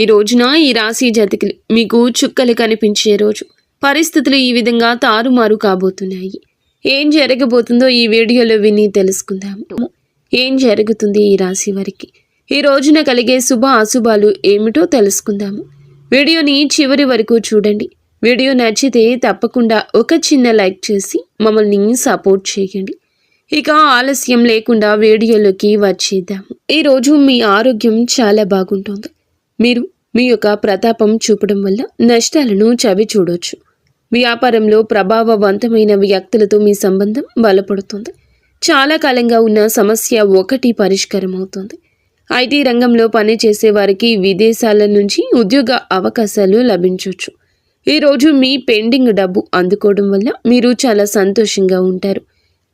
ఈ రోజున ఈ రాశి జాతకులు మీకు చుక్కలు కనిపించే రోజు. పరిస్థితులు ఈ విధంగా తారుమారు కాబోతున్నాయి. ఏం జరగబోతుందో ఈ వీడియోలో విని తెలుసుకుందాము. ఏం జరుగుతుంది ఈ రాశి వారికి? ఈ రోజున కలిగే శుభ అశుభాలు ఏమిటో తెలుసుకుందాము. వీడియోని చివరి వరకు చూడండి. వీడియో నచ్చితే తప్పకుండా ఒక చిన్న లైక్ చేసి మమ్మల్ని సపోర్ట్ చేయండి. ఇక ఆలస్యం లేకుండా వీడియోలోకి వచ్చేద్దాము. ఈరోజు మీ ఆరోగ్యం చాలా బాగుంటుంది. మీరు మీ యొక్క ప్రతాపం చూపడం వల్ల నష్టాలను చవి చూడొచ్చు. వ్యాపారంలో ప్రభావవంతమైన వ్యక్తులతో మీ సంబంధం బలపడుతుంది. చాలా కాలంగా ఉన్న సమస్య ఒకటి పరిష్కారం అవుతుంది ఐటీ రంగంలో పనిచేసే వారికి విదేశాల నుంచి ఉద్యోగ అవకాశాలు లభించవచ్చు ఈరోజు మీ పెండింగ్ డబ్బు అందుకోవడం వల్ల మీరు చాలా సంతోషంగా ఉంటారు.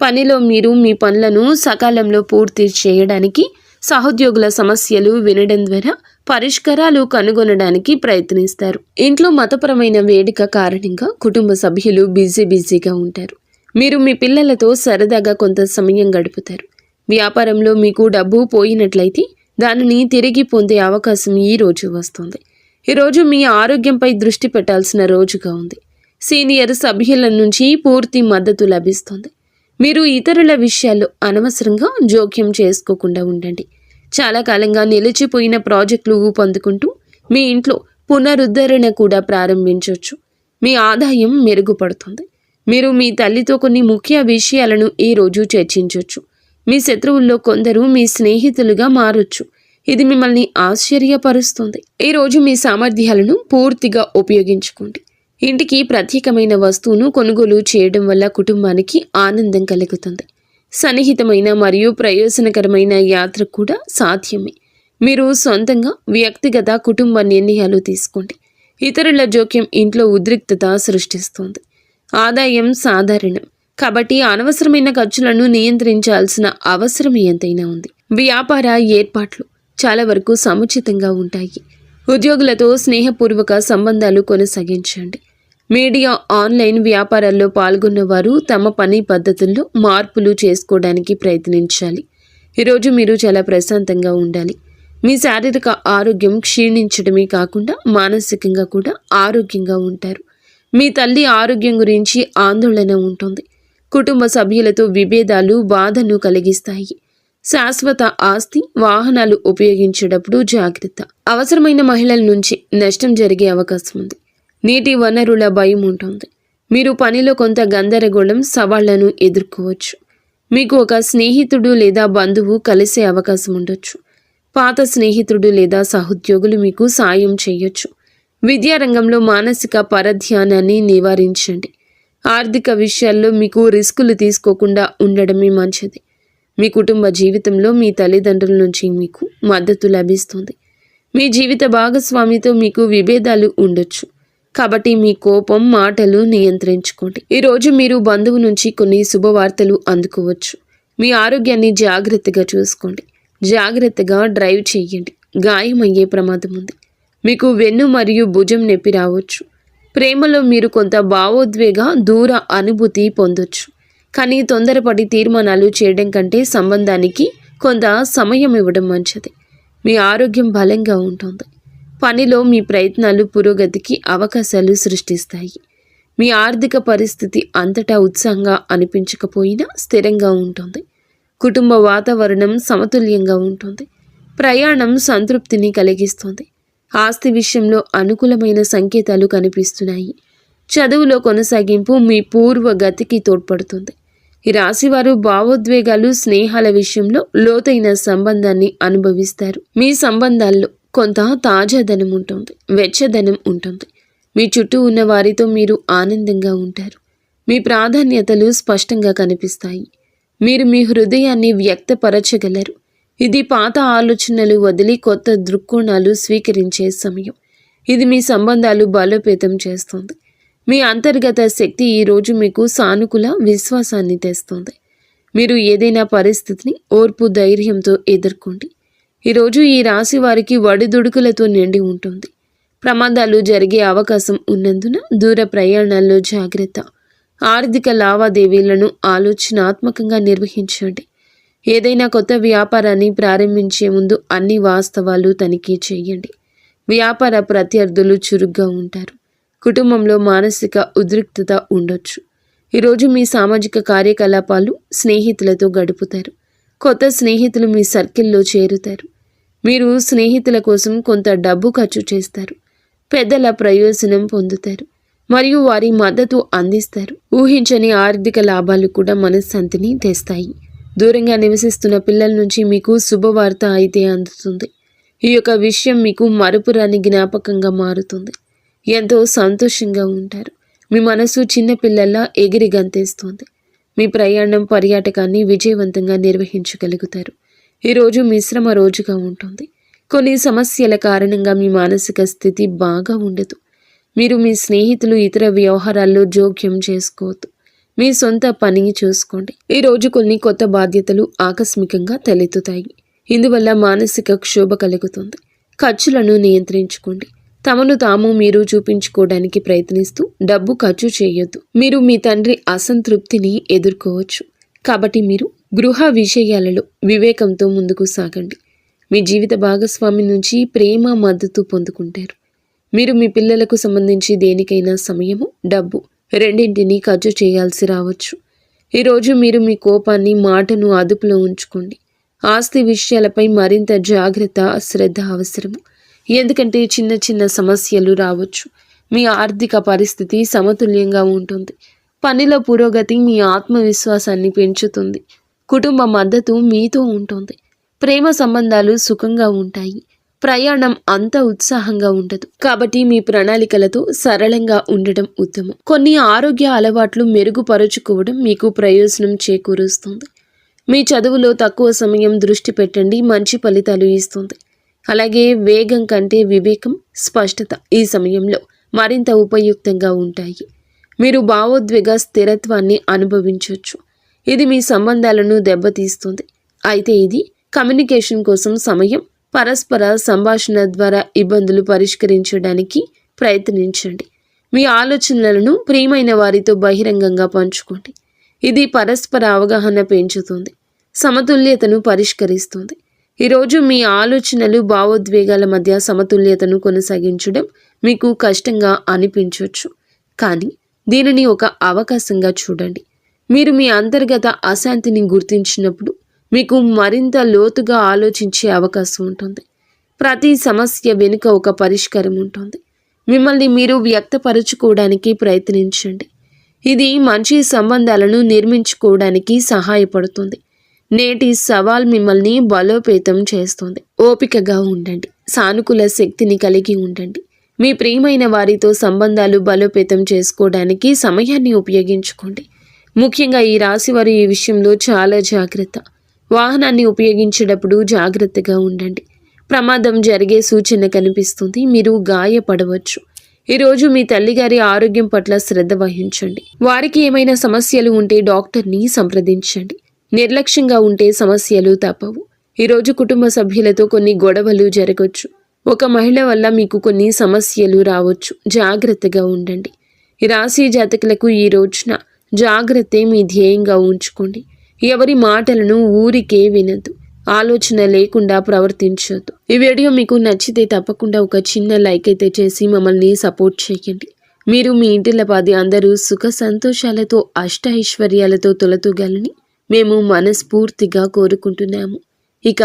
పనిలో మీరు మీ పనులను సకాలంలో పూర్తి చేయడానికి సహోద్యోగుల సమస్యలు వినడం ద్వారా పరిష్కారాలు కనుగొనడానికి ప్రయత్నిస్తారు. ఇంట్లో మతపరమైన వేడుక కారణంగా కుటుంబ సభ్యులు బిజీ బిజీగా ఉంటారు. మీరు మీ పిల్లలతో సరదాగా కొంత సమయం గడుపుతారు. వ్యాపారంలో మీకు డబ్బు పోయినట్లయితే దానిని తిరిగి పొందే అవకాశం ఈ రోజు వస్తుంది. ఈరోజు మీ ఆరోగ్యంపై దృష్టి పెట్టాల్సిన రోజుగా ఉంది. సీనియర్ సభ్యుల నుంచి పూర్తి మద్దతు లభిస్తుంది. మీరు ఇతరుల విషయాల్లో అనవసరంగా జోక్యం చేసుకోకుండా ఉండండి. చాలా కాలంగా నిలిచిపోయిన ప్రాజెక్టులు ఊపందుకుంటూ మీ ఇంట్లో పునరుద్ధరణ కూడా ప్రారంభించవచ్చు మీ ఆదాయం మెరుగుపడుతుంది. మీరు మీ తల్లితో కొన్ని ముఖ్య విషయాలను ఈ రోజు చర్చించవచ్చు మీ శత్రువుల్లో కొందరు మీ స్నేహితులుగా మారొచ్చు. ఇది మిమ్మల్ని ఆశ్చర్యపరుస్తుంది. ఈ రోజు మీ సామర్థ్యాలను పూర్తిగా ఉపయోగించుకోండి. ఇంటికి ప్రత్యేకమైన వస్తువును కొనుగోలు చేయడం వల్ల కుటుంబానికి ఆనందం కలుగుతుంది. సన్నిహితమైన మరియు ప్రయోజనకరమైన యాత్ర కూడా సాధ్యమే. మీరు సొంతంగా వ్యక్తిగత కుటుంబ నిర్ణయాలు తీసుకోండి. ఇతరుల జోక్యం ఇంట్లో ఉద్రిక్తత సృష్టిస్తుంది. ఆదాయం సాధారణం. కాబట్టి అనవసరమైన ఖర్చులను నియంత్రించాల్సిన అవసరం ఎంతైనా ఉంది. వ్యాపార ఏర్పాట్లు చాలా వరకు సముచితంగా ఉంటాయి. ఉద్యోగులతో స్నేహపూర్వక సంబంధాలు కొనసాగించండి. మీడియా ఆన్లైన్ వ్యాపారాల్లో పాల్గొన్నవారు తమ పని పద్ధతుల్లో మార్పులు చేసుకోవడానికి ప్రయత్నించాలి. ఈరోజు మీరు చాలా ప్రశాంతంగా ఉండాలి. మీ శారీరక ఆరోగ్యం క్షీణించడమే కాకుండా మానసికంగా కూడా ఆరోగ్యంగా ఉంటారు. మీ తల్లి ఆరోగ్యం గురించి ఆందోళన ఉంటుంది. కుటుంబ సభ్యులతో విభేదాలు బాధను కలిగిస్తాయి. శాశ్వత ఆస్తి వాహనాలు ఉపయోగించేటప్పుడు జాగ్రత్త. అవసరమైన మహిళల నుంచి నష్టం జరిగే అవకాశం ఉంది. నీటి వనరుల భయం ఉంటుంది. మీరు పనిలో కొంత గందరగోళం సవాళ్ళను ఎదుర్కోవచ్చు. మీకు ఒక స్నేహితుడు లేదా బంధువు కలిసే అవకాశం ఉండొచ్చు. పాత స్నేహితుడు లేదా సహోద్యోగులు మీకు సాయం చేయొచ్చు. విద్యారంగంలో మానసిక పరధ్యానాన్ని నివారించండి. ఆర్థిక విషయాల్లో మీకు రిస్కులు తీసుకోకుండా ఉండడమే మంచిది. మీ కుటుంబ జీవితంలో మీ తల్లిదండ్రుల నుంచి మీకు మద్దతు లభిస్తుంది. మీ జీవిత భాగస్వామితో మీకు విభేదాలు ఉండొచ్చు. కాబట్టి మీ కోపం మాటలు నియంత్రించుకోండి. ఈరోజు మీరు బంధువు నుంచి కొన్ని శుభవార్తలు అందుకోవచ్చు. మీ ఆరోగ్యాన్ని జాగ్రత్తగా చూసుకోండి. జాగ్రత్తగా డ్రైవ్ చేయండి. గాయమయ్యే ప్రమాదం ఉంది. మీకు వెన్ను మరియు భుజం నొప్పి రావచ్చు. ప్రేమలో మీరు కొంత భావోద్వేగ దూర అనుభూతి పొందొచ్చు. కానీ తొందరపడి తీర్మానాలు చేయడం కంటే సంబంధానికి కొంత సమయం ఇవ్వడం మంచిది. మీ ఆరోగ్యం బలంగా ఉంటుంది. పనిలో మీ ప్రయత్నాలు పురోగతికి అవకాశాలు సృష్టిస్తాయి. మీ ఆర్థిక పరిస్థితి అంతటా ఉత్సాహంగా అనిపించకపోయినా స్థిరంగా ఉంటుంది. కుటుంబ వాతావరణం సమతుల్యంగా ఉంటుంది. ప్రయాణం సంతృప్తిని కలిగిస్తుంది. ఆస్తి విషయంలో అనుకూలమైన సంకేతాలు కనిపిస్తున్నాయి. చదువులో కొనసాగింపు మీ పూర్వ గతికి తోడ్పడుతుంది. ఈ రాశివారు భావోద్వేగాలు స్నేహాల విషయంలో లోతైన సంబంధాన్ని అనుభవిస్తారు. మీ సంబంధాల్లో కొంత తాజాదనం ఉంటుంది వెచ్చదనం ఉంటుంది. మీ చుట్టూ ఉన్న వారితో మీరు ఆనందంగా ఉంటారు. మీ ప్రాధాన్యతలు స్పష్టంగా కనిపిస్తాయి. మీరు మీ హృదయాన్ని వ్యక్తపరచగలరు. ఇది పాత ఆలోచనలు వదిలి కొత్త దృక్కోణాలు స్వీకరించే సమయం. ఇది మీ సంబంధాలు బలోపేతం చేస్తుంది. మీ అంతర్గత శక్తి ఈరోజు మీకు సానుకూల విశ్వాసాన్ని తెస్తుంది. మీరు ఏదైనా పరిస్థితిని ఓర్పు ధైర్యంతో ఎదుర్కోండి. ఈరోజు ఈ రాశి వారికి వడిదుడుకులతో నిండి ఉంటుంది. ప్రమాదాలు జరిగే అవకాశం ఉన్నందున దూర ప్రయాణాల్లో జాగ్రత్త. ఆర్థిక లావాదేవీలను ఆలోచనాత్మకంగా నిర్వహించండి. ఏదైనా కొత్త వ్యాపారాన్ని ప్రారంభించే ముందు అన్ని వాస్తవాలు తనిఖీ చేయండి. వ్యాపార ప్రత్యర్థులు చురుగ్గా ఉంటారు. కుటుంబంలో మానసిక ఉద్రిక్తత ఉండొచ్చు. ఈరోజు మీ సామాజిక కార్యకలాపాలు స్నేహితులతో గడుపుతారు. కొత్త స్నేహితులు మీ సర్కిల్లో చేరుతారు. మీరు స్నేహితుల కోసం కొంత డబ్బు ఖర్చు చేస్తారు. పెద్దల ప్రయోజనం పొందుతారు. మరియు వారి మద్దతు అందిస్తారు. ఊహించని ఆర్థిక లాభాలు కూడా మనశ్శాంతిని తెస్తాయి. దూరంగా నివసిస్తున్న పిల్లల నుంచి మీకు శుభవార్త అయితే అందుతుంది. ఈ యొక్క విషయం మీకు మరుపురాని జ్ఞాపకంగా మారుతుంది. ఎంతో సంతోషంగా ఉంటారు. మీ మనసు చిన్నపిల్లల్లా ఎగిరి గంతేస్తుంది. మీ ప్రయాణం పర్యాటకాన్ని విజయవంతంగా నిర్వహించగలుగుతారు. ఈరోజు మిశ్రమ రోజుగా ఉంటుంది. కొన్ని సమస్యల కారణంగా మీ మానసిక స్థితి బాగా ఉండదు. మీరు మీ స్నేహితులు ఇతర వ్యవహారాల్లో జోక్యం చేసుకోవద్దు. మీ సొంత పనిని చూసుకోండి. ఈరోజు కొన్ని కొత్త బాధ్యతలు ఆకస్మికంగా తలెత్తుతాయి. ఇందువల్ల మానసిక క్షోభ కలుగుతుంది. ఖర్చులను నియంత్రించుకోండి. తమను తాము మీరు చూపించుకోవడానికి ప్రయత్నిస్తూ డబ్బు ఖర్చు చేయొద్దు. మీరు మీ తండ్రి అసంతృప్తిని ఎదుర్కోవచ్చు. కాబట్టి మీరు గృహ విషయాలలో వివేకంతో ముందుకు సాగండి. మీ జీవిత భాగస్వామి నుంచి ప్రేమ మద్దతు పొందుకుంటారు. మీరు మీ పిల్లలకు సంబంధించి దేనికైనా సమయము డబ్బు రెండింటినీ ఖర్చు చేయాల్సి రావచ్చు. ఈరోజు మీరు మీ కోపాన్ని మాటను అదుపులో ఉంచుకోండి. ఆస్తి విషయాలపై మరింత జాగ్రత్త శ్రద్ధ అవసరము. ఎందుకంటే చిన్న చిన్న సమస్యలు రావచ్చు. మీ ఆర్థిక పరిస్థితి సమతుల్యంగా ఉంటుంది. పనిలో పురోగతి మీ ఆత్మవిశ్వాసాన్ని పెంచుతుంది. కుటుంబ మద్దతు మీతో ఉంటుంది. ప్రేమ సంబంధాలు సుఖంగా ఉంటాయి. ప్రయాణం అంత ఉత్సాహంగా ఉండదు. కాబట్టి మీ ప్రణాళికలతో సరళంగా ఉండడం ఉత్తమం. కొన్ని ఆరోగ్య అలవాట్లు మెరుగుపరుచుకోవడం మీకు ప్రయోజనం చేకూరుస్తుంది. మీ చదువులో తక్కువ సమయం దృష్టి పెట్టండి. మంచి ఫలితాలు ఇస్తుంది. అలాగే వేగం కంటే వివేకం స్పష్టత ఈ సమయంలో మరింత ఉపయుక్తంగా ఉంటాయి. మీరు భావోద్వేగ స్థిరత్వాన్ని అనుభవించవచ్చు ఇది మీ సంబంధాలను దెబ్బతీస్తుంది. అయితే ఇది కమ్యూనికేషన్ కోసం సమయం పరస్పర సంభాషణ ద్వారా ఇబ్బందులు పరిష్కరించడానికి ప్రయత్నించండి. మీ ఆలోచనలను ప్రియమైన వారితో బహిరంగంగా పంచుకోండి. ఇది పరస్పర అవగాహన పెంచుతుంది సమతుల్యతను పరిష్కరిస్తుంది. ఈరోజు మీ ఆలోచనలు భావోద్వేగాల మధ్య సమతుల్యతను కొనసాగించడం మీకు కష్టంగా అనిపించవచ్చు కానీ దీనిని ఒక అవకాశంగా చూడండి. మీరు మీ అంతర్గత అశాంతిని గుర్తించినప్పుడు మీకు మరింత లోతుగా ఆలోచించే అవకాశం ఉంటుంది. ప్రతి సమస్య వెనుక ఒక పరిష్కారం ఉంటుంది. మిమ్మల్ని మీరు వ్యక్తపరచుకోవడానికి ప్రయత్నించండి. ఇది మంచి సంబంధాలను నిర్మించుకోవడానికి సహాయపడుతుంది. నేటి సవాల్ మిమ్మల్ని బలోపేతం చేస్తుంది. ఓపికగా ఉండండి. సానుకూల శక్తిని కలిగి ఉండండి. మీ ప్రియమైన వారితో సంబంధాలు బలోపేతం చేసుకోవడానికి సమయాన్ని ఉపయోగించుకోండి. ముఖ్యంగా ఈ రాశి వారు ఈ విషయంలో చాలా జాగ్రత్త. వాహనాన్ని ఉపయోగించేటప్పుడు జాగ్రత్తగా ఉండండి. ప్రమాదం జరిగే సూచన కనిపిస్తుంది. మీరు గాయపడవచ్చు. ఈరోజు మీ తల్లిగారి ఆరోగ్యం పట్ల శ్రద్ధ వహించండి. వారికి ఏమైనా సమస్యలు ఉంటే డాక్టర్ని సంప్రదించండి. నిర్లక్ష్యంగా ఉంటే సమస్యలు తప్పవు. ఈరోజు కుటుంబ సభ్యులతో కొన్ని గొడవలు జరగవచ్చు ఒక మహిళ వల్ల మీకు కొన్ని సమస్యలు రావచ్చు. జాగ్రత్తగా ఉండండి. రాశి జాతకులకు ఈ రోజున జాగ్రత్తే మీ ధ్యేయంగా ఉంచుకోండి. ఎవరి మాటలను ఊరికే వినద్దు. ఆలోచన లేకుండా ప్రవర్తించొద్దు. ఈ వీడియో మీకు నచ్చితే తప్పకుండా ఒక చిన్న లైక్ అయితే చేసి మమ్మల్ని సపోర్ట్ చేయండి. మీరు మీ ఇంటిల పాది అందరూ సుఖ సంతోషాలతో అష్ట ఐశ్వర్యాలతో తొలతూగాలని మేము మనస్ఫూర్తిగా కోరుకుంటున్నాము. ఇక